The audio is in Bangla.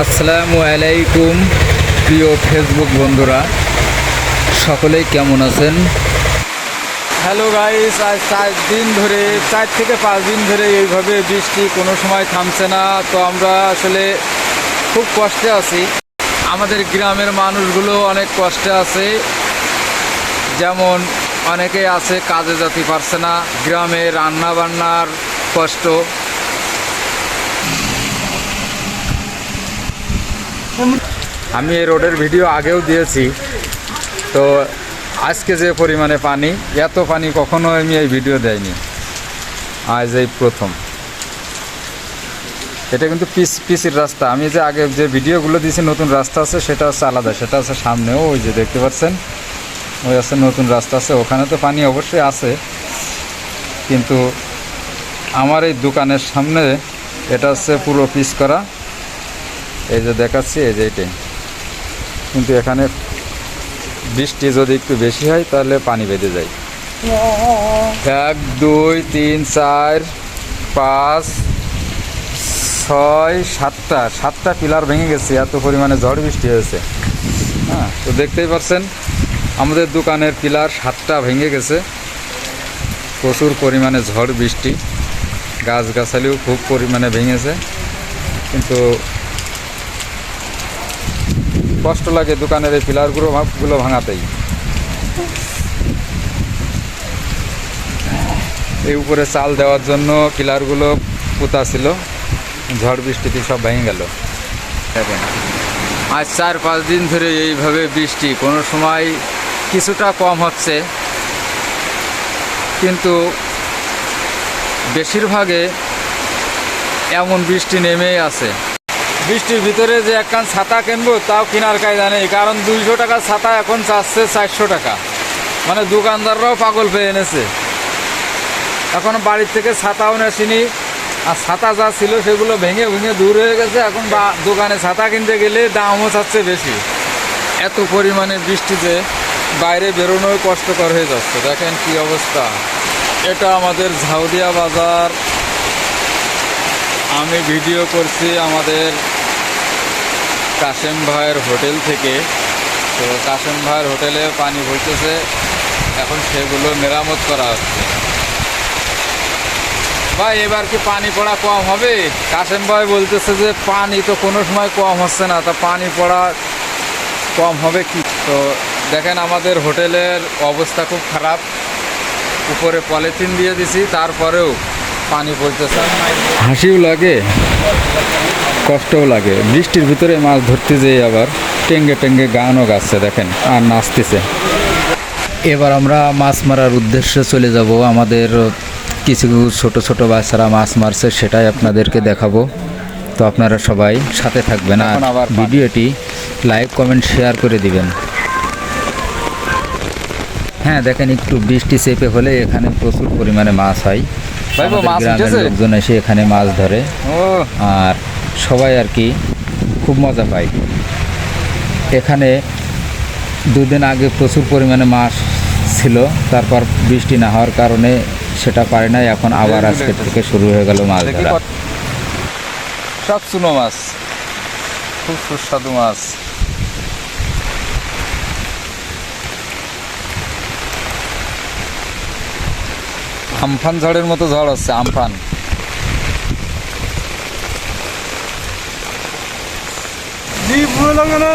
আসসালামু আলাইকুম, প্রিয় ফেসবুক বন্ধুরা। সকলেই কেমন আছেন? হ্যালো গাইস আজ চার দিন ধরে, চার থেকে পাঁচ দিন ধরে এইভাবে বৃষ্টি কোনো সময় থামছে না। তো আমরা আসলে খুব কষ্টে আছি। আমাদের গ্রামের মানুষগুলো অনেক কষ্টে আছে। যেমন অনেকে আছে, কাজে যেতে পারছে না। গ্রামে রান্না বান্নার কষ্ট। আমি এই রোডের ভিডিও আগেও দিয়েছি। তো আজকে যে পরিমাণে পানি, এত পানি কখনো আমি এই ভিডিও দেয়নি আজ এই প্রথম। এটা কিন্তু পিস পিসির রাস্তা। আমি যে আগে যে ভিডিওগুলো দিয়েছি, নতুন রাস্তা আছে, সেটা হচ্ছে আলাদা। সেটা আছে সামনেও, ওই যে দেখতে পাচ্ছেন? ওই আছে নতুন রাস্তা আছে। ওখানে তো পানি অবশ্যই আছে। কিন্তু আমার এই দোকানের সামনে এটা হচ্ছে পুরো পিস করা। এই যে দেখাচ্ছি, এই যে এটাই কিন্তু এখানে বৃষ্টি যদি একটু বেশি হয়, তাহলে পানি বেঁধে যায়। এক, দুই, তিন, চার, পাঁচ, ছয়, সাতটা। সাতটা পিলার ভেঙে গেছে, এত পরিমাণে ঝড় বৃষ্টি হয়েছে। হ্যাঁ তো দেখতেই পাচ্ছেন, আমাদের দোকানের পিলার সাতটা ভেঙে গেছে। প্রচুর পরিমাণে ঝড় বৃষ্টি। গাছগাছালিও খুব পরিমাণে ভেঙেছে। কিন্তু কষ্ট লাগে দোকানের এই পিলারগুলো গুলো ভাঙাতেই। এই উপরে চাল দেওয়ার জন্য পিলারগুলো পোতা ছিল। ঝড় বৃষ্টিতে সব ভেঙে গেল। আজ চার পাঁচ দিন ধরে এইভাবে বৃষ্টি। কোনো সময় কিছুটা কম হচ্ছে। কিন্তু বেশিরভাগে এমন বৃষ্টি নেমেই আছে। বৃষ্টির ভিতরে যে একখান ছাতা কিনবো, তাও কেনার কায়দা নেই। কারণ দুইশো টাকার ছাতা এখন চাচ্ছে চারশো টাকা। মানে দোকানদাররাও পাগল পেয়ে এনেছে। এখন বাড়ির থেকে ছাতাও নেসিনি। আর ছাতা যা ছিল সেগুলো ভেঙে ভেঙে দূর হয়ে গেছে। এখন বা দোকানে ছাতা কিনতে গেলে দামও চাচ্ছে বেশি। এত পরিমাণে বৃষ্টিতে বাইরে বেরোনোই কষ্টকর হয়ে যাচ্ছে। দেখেন কি অবস্থা। এটা আমাদের ঝাউদিয়া বাজার। আমি ভিডিও করছি আমাদের কাশেম ভাইয়ের হোটেল থেকে। তো কাশেম ভাইয়ের হোটেলে পানি ভরতেছে এখন সেগুলো মেরামত করা হচ্ছে। ভাই, এবার কি পানি পড়া কম হবে? কাশেম ভাই বলতেছে যে পানি তো কোনো সময় কম হচ্ছে না, তা পানি পড়া কম হবে কি? তো দেখেন আমাদের হোটেলের অবস্থা খুব খারাপ। উপরে পলিথিন দিয়ে দিছি, তারপরেও পানি পড়তেছে হাসিও লাগে কষ্টও লাগে। বৃষ্টির ভিতরে মাছ ধরতে যেয়ে আবার টেঙ্গে টেঙ্গে গানও গাচ্ছে দেখেন আর নাচতেছে। এবার আমরা মাছ মারার উদ্দেশ্যে চলে যাব। আমাদের কিছু ছোট ছোট বাচ্চারা মাছ মারছে সেটাই আপনাদেরকে দেখাবো। তো আপনারা সবাই সাথে থাকবেন আর আবার ভিডিওটি লাইক কমেন্ট শেয়ার করে দিবেন। হ্যাঁ দেখেন একটু বৃষ্টি চেপে হলে এখানে প্রচুর পরিমাণে মাছ হয়। লোকজন এসে এখানে মাছ ধরে। আর সবাই আর কি খুব মজা পায়। এখানে দুদিন আগে প্রচুর পরিমাণে মাছ ছিল তারপর বৃষ্টি না হওয়ার কারণে সেটা পারে নাই এখন আবার আজকের থেকে শুরু হয়ে গেল মাছ ধরা। সব চুনো মাছ। খুব সুস্বাদু মাছ। আমফান ঝড়ের মতো ঝড় হচ্ছে আমফান। জি পুরো লাগে না।